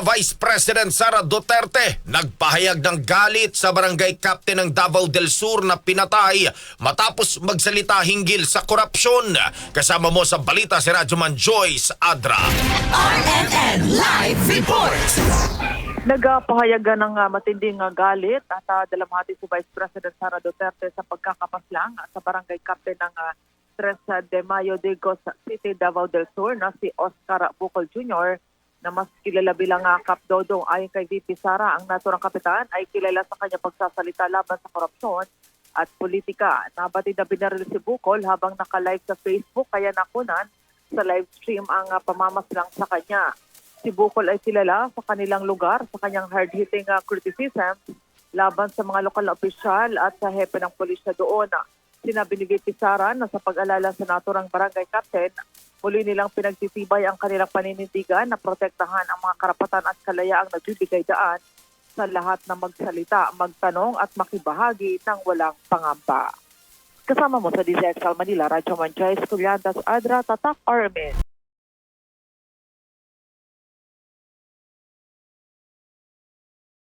Vice President Sara Duterte nagpahayag ng galit sa barangay captain ng Davao del Sur na pinatay matapos magsalita hinggil sa korupsyon. Kasama mo sa balita si Radyoman Joyce Adra. RNN Live Report! Nagpahayagan ng ah, matinding ah, galit at uh, dalamhati si Vice President Sara Duterte sa pagkakapaslang sa barangay captain ng uh, Tres de Mayo de Gos City, Davao del Sur na si Oscar Bukol Jr. na mas kilala bilang uh, Cap Dodong ayon kay VP Sara ang naturang kapitan ay kilala sa kanyang pagsasalita laban sa korupsyon at politika. Nabatid na binaril si Bukol habang naka-live sa Facebook kaya nakunan sa live stream ang uh, pamamaslang sa kanya. Si Bukol ay kilala sa kanilang lugar sa kanyang hard-hitting uh, criticism laban sa mga lokal na opisyal at sa hepe ng pulisya doon. Sinabi ni VP Sara na sa pag-alala sa naturang barangay captain, muli nilang pinagtitibay ang kanilang paninindigan na protektahan ang mga karapatan at kalayaang nagbibigay daan sa lahat na magsalita, magtanong at makibahagi ng walang pangamba. Kasama mo sa DZXL Manila, Radyo Manjay, Esculiantas, Adra, Tatak, Armin.